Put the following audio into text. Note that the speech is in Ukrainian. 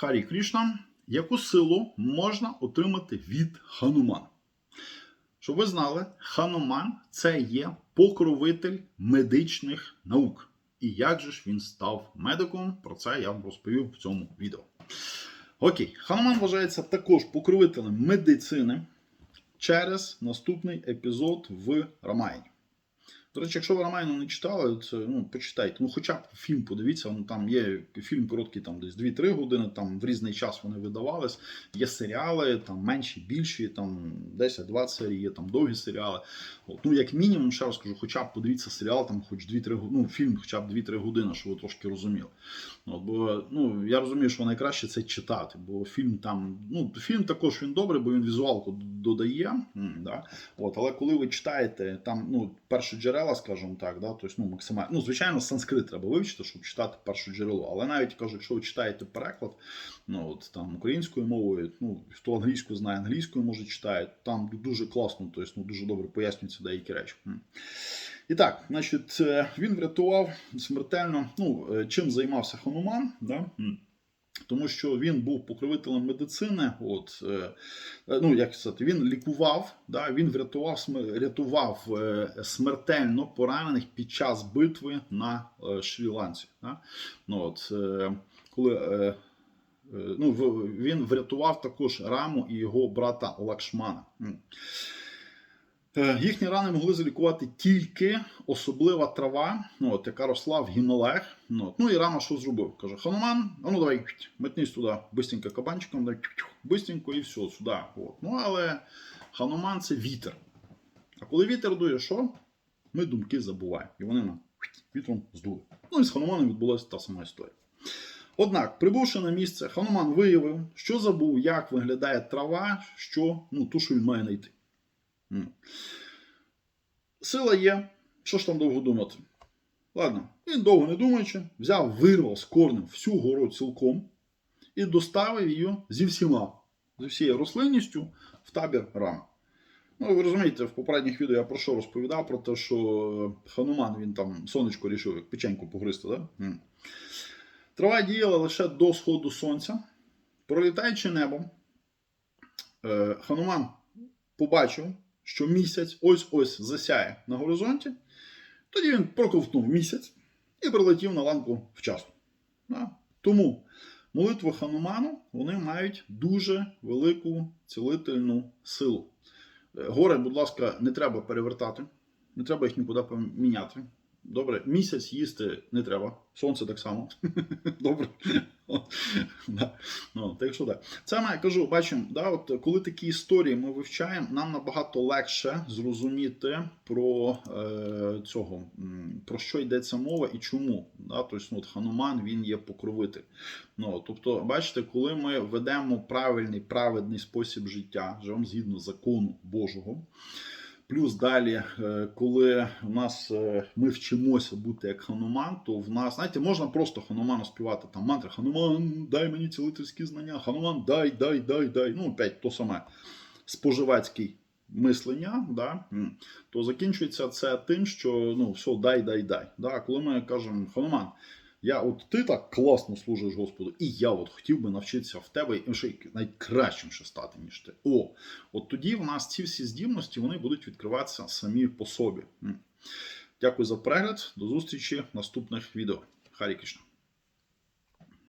Харі Крішна, яку силу можна отримати від Ханумана? Щоб ви знали, Хануман це є покровитель медичних наук. І як же ж він став медиком? Про це я вам розповів в цьому відео. Окей, Хануман вважається також покровителем медицини через наступний епізод в Рамайні. До речі, якщо ви Рамайну не читали, це ну, почитайте. Ну, хоча б фільм подивіться, ну, там є фільм короткий, там десь 2-3 години, там в різний час вони видавались. Є серіали, там менші, більші, там 10-20 серій, є там довгі серіали. От, ну, як мінімум, ще раз кажу, хоча б подивіться серіал, там хоч 2-3 години, ну, фільм хоча б 2-3 години, щоб ви трошки розуміли. От, бо ну, я розумію, що найкраще це читати, бо фільм там, ну, фільм також він добрий, бо він візуалку додає. Да? От, але коли ви читаєте там, ну, перше джерела, скажімо так, да, тобто, ну, максимально, ну, звичайно, санскрит треба вивчити, щоб читати перше джерело. Але навіть кажу, якщо ви читаєте переклад, ну, от, там, українською мовою, ну, хто англійську знає, англійською може читає, там дуже класно, тобто, ну, дуже добре пояснюються деякі речі. І так, значить, е, він врятував смертельно. Ну, е, чим займався Хануман, да? Тому що він був покровителем медицини. От, е, е, ну, як сказати, він лікував, да? він врятував, рятував е, смертельно поранених під час битви на Шрі-Ланці. Да? Ну, от, коли, ну, він врятував також Раму і його брата Лакшмана. Е, Їхні рани могли залікувати тільки особлива трава, ну, от, яка росла в Гімалаях. Ну, ну і Рама що зробив? Каже: Хануман, а ну давай метнись туди бистренько кабанчиком, дай, бистренько і все, сюди. От. Ну, але Хануман це вітер. А коли вітер дує, що? Ми думки забуваємо. І вони нам вітром здули. Ну і з Хануманом відбулася та сама історія. Однак, прибувши на місце, Хануман виявив, що забув, як виглядає трава, що ну, ту, що він має знайти. Сила є. Що ж там довго думати? Ладно, він довго не думаючи, взяв, вирвав з корнем всю гору цілком і доставив її зі всіма, зі всією рослинністю в табір Рам. Ну, ви розумієте, в попередніх відео я про що розповідав, про те, що Хануман він там сонечко рішив як печеньку погризти, да? Трава діяла лише до сходу сонця. Пролітаючи небом, е, Хануман побачив, що місяць ось-ось засяє на горизонті. Тоді він проковтнув місяць і прилетів на ланку вчасно. Тому молитви Хануману вони мають дуже велику цілительну силу. Е, Гори, будь ласка, не треба перевертати, не треба їх нікуди поміняти. Добре, місяць їсти не треба, сонце так само. Добре. Так. Це я кажу, бачимо, да, от коли такі історії ми вивчаємо, нам набагато легше зрозуміти про е, цього, про що йдеться мова і чому. Да? Тобто, ну, от Хануман він є покровитель. Ну, тобто, бачите, коли ми ведемо правильний, праведний спосіб життя, живемо згідно закону Божого. Плюс далі, е, коли в нас е, ми вчимося бути як хануман, то в нас, знаєте, можна просто хануману співати там мантри Хануман, дай мені цілительські знання, Хануман, дай, дай, дай, дай. Ну, опять то саме споживацький мислення, да, то закінчується це тим, що ну, все, дай, дай, дай. Да. Коли ми кажемо, Хануман, я от ти так класно служиш Господу, і я от хотів би навчитися в тебе і ще навіть ще стати, ніж ти. О, от тоді в нас ці всі здібності вони будуть відкриватися самі по собі. Дякую за перегляд. До зустрічі в наступних відео. Харі Кришна.